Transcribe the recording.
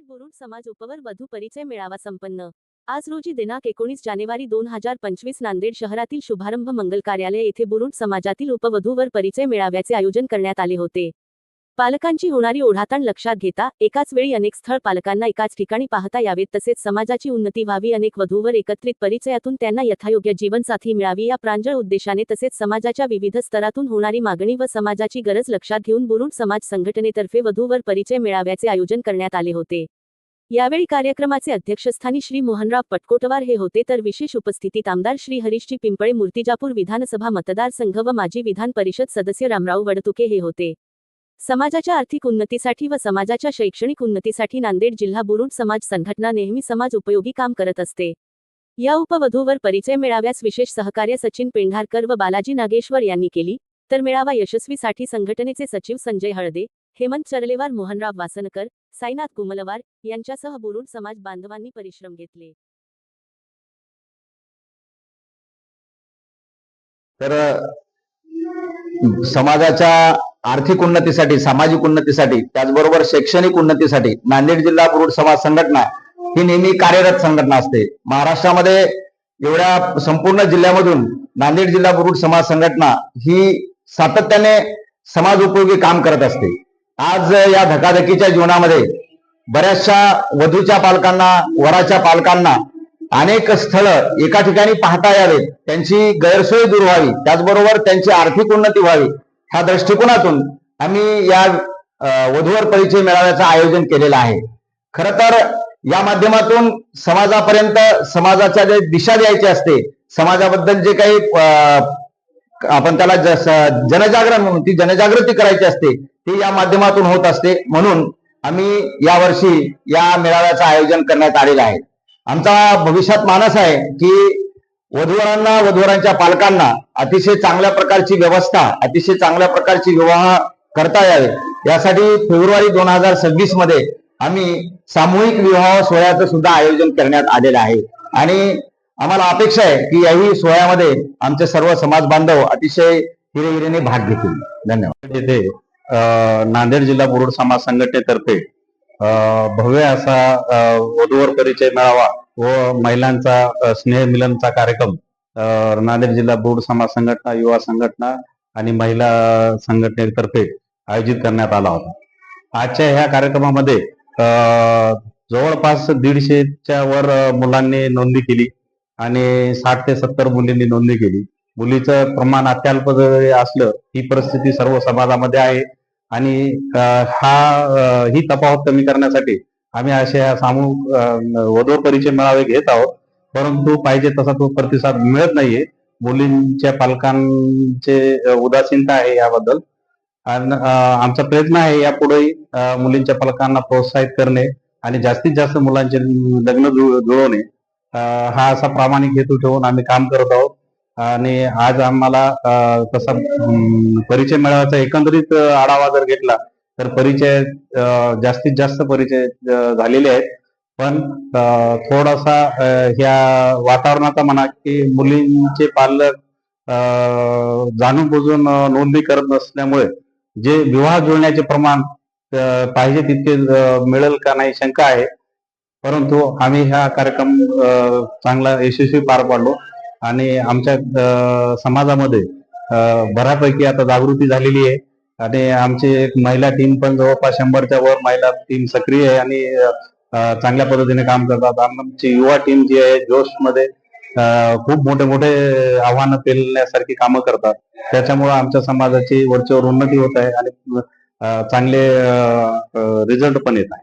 नांदेड समाज उपवर वधू परिचय मेळावा संपन्न. आज रोजी दिनांक एकोणीस जानेवारी दोन हजार पंचवीस नांदेड शहरातील शुभारंभ मंगल कार्यालय येथे बुरुड समाजातील उपवधूवर परिचय मेळाव्याचे आयोजन करण्यात आले होते. पालकांची होणारी ओढाताण लक्षात घेता एकाच वेळी अनेक स्थळ पालकांना एकाच ठिकाणी पाहता यावेत तसेच समाजाची उन्नती व्हावी अनेक वधूवर एकत्रित परिचयातून त्यांना यथायोग्य जीवनसाथी मिळावी या प्रांजळ उद्देशाने तसेच समाजाच्या विविध स्तरातून होणारी मागणी व समाजाची गरज लक्षात घेऊन बुरुड समाज संघटनेतर्फे वधूवर परिचय मेळाव्याचे आयोजन करण्यात आले होते. यावेळी कार्यक्रमाचे अध्यक्षस्थानी श्री मोहनराव पटकोटवार हे होते तर विशेष उपस्थितीत आमदार श्री हरीशजी पिंपळे मूर्तिजापूर विधानसभा मतदारसंघ व माजी विधान परिषद सदस्य रामराव वडतुके हे होते. समाजाच्या आर्थिक उन्नतीसाठी व समाजाच्या शैक्षणिक उन्नतीसाठी नांदेड जिल्हा बुरुड समाज संघटना नेहमी समाज उपयोगी काम करत असते. या उपवधूवर परिचय मेळाव्यास विशेष सहकार्य सचिन पेंढारकर व बालाजी नागेश्वर यांनी केली. तर मेळावा यशस्वीसाठी संघटनेचे सचिव संजय हळदे हेमंत चरलेवार मोहनराव वासनकर साईनाथ कुमलवार यांच्यासह बुरुड समाज बांधवांनी परिश्रम घेतले. तर समाजाच्या आर्थिक उन्नतीसाठी सामाजिक उन्नतीसाठी त्याचबरोबर शैक्षणिक उन्नतीसाठी नांदेड जिल्हा बुरुड समाज संघटना ही नेहमी कार्यरत संघटना असते. महाराष्ट्रामध्ये एवढ्या संपूर्ण जिल्ह्यामधून नांदेड जिल्हा बुरुड समाज संघटना ही सातत्याने समाज उपयोगी काम करत असते. आज या धकाधकीच्या जीवनामध्ये बऱ्याचशा वधूच्या पालकांना वराच्या पालकांना अनेक स्थळ एका ठिकाणी पाहता यावेत. त्यांची गैरसोय दूर व्हावी. त्याचबरोबर त्यांची आर्थिक उन्नती व्हावी. ह्या दृष्टिकोनातून आम्ही या वधूवर परिचय मेळाव्याचं आयोजन केलेलं आहे. खर तर या माध्यमातून समाजापर्यंत समाजाच्या जे दिशा द्यायची असते समाजाबद्दल जे काही आपण त्याला जनजागरण म्हणून ती जनजागृती करायची असते ती या माध्यमातून होत असते. म्हणून आम्ही यावर्षी या मेळाव्याचं आयोजन करण्यात आलेलं आहे. आमचा भविष्यात मानस आहे की वधूवरांना वधूवरांच्या पालकांना अतिशय चांगल्या प्रकारची व्यवस्था अतिशय चांगल्या प्रकारची विवाह करता यावे. यासाठी फेब्रुवारी दोन हजार सव्वीसमध्ये आम्ही सामूहिक विवाह सोहळ्याचं सुद्धा आयोजन करण्यात आलेलं आहे. आणि आम्हाला अपेक्षा आहे की याही सोहळ्यामध्ये आमचे सर्व समाज बांधव अतिशय हिरेहिरेने भाग घेतील. धन्यवाद. येथे नांदेड जिल्हा बुरुड समाज संघटनेतर्फे भव्य असा वधूवर परिचय मेळावा व महिलांचा स्नेह मिलनचा कार्यक्रम नांदेड जिल्हा बोर्ड समाज संघटना युवा संघटना आणि महिला संघटनेतर्फे आयोजित करण्यात आला होता. आजच्या ह्या कार्यक्रमामध्ये जवळपास दीडशेच्या वर मुलांनी नोंदणी केली आणि साठ ते सत्तर मुलींनी नोंदणी केली. मुलीचं प्रमाण अत्यल्प जरी असलं ही परिस्थिती सर्व समाजामध्ये आहे आणि हा ही तफावत कमी करण्यासाठी आम्ही अशा सामूहिक वधू परिचय मेळावे घेत आहोत. परंतु पाहिजे तसा तो प्रतिसाद मिळत नाहीये. मुलींच्या पालकांचे उदासीनता आहे याबद्दल. आणि आमचा प्रयत्न आहे यापुढेही मुलींच्या पालकांना प्रोत्साहित करणे आणि जास्तीत जास्त मुलांचे लग्न जुळवणे. हा असा प्रामाणिक हेतू ठेवून आम्ही काम करत आहोत. आणि आज आम्हाला तसा परिचय मेळाव्याचा एकंदरीत आढावा जर घेतला तर परिचय जास्तीत जास्त परिचय झालेले आहेत. पण थोडासा ह्या वातावरणाचा म्हणा की मुलींचे पालक जाणून बुजून नोंदणी करत नसल्यामुळे जे विवाह जुळण्याचे प्रमाण पाहिजे तितके मिळेल का नाही शंका आहे. परंतु आम्ही हा कार्यक्रम चांगला यशस्वी पार पाडलो आणि आमच्या समाजामध्ये बऱ्यापैकी आता जागृती झालेली आहे. आणि आमची एक महिला टीम पण जवळपास शंभरच्या वर महिला टीम सक्रिय आहे आणि चांगल्या पद्धतीने काम करतात. आमची युवा टीम जी आहे जोशमध्ये खूप मोठे मोठे आव्हानं पेलण्यासारखी कामं करतात. त्याच्यामुळे आमच्या समाजाची वरच्यावर उन्नती होत आहे आणि चांगले रिझल्ट पण येत आहे.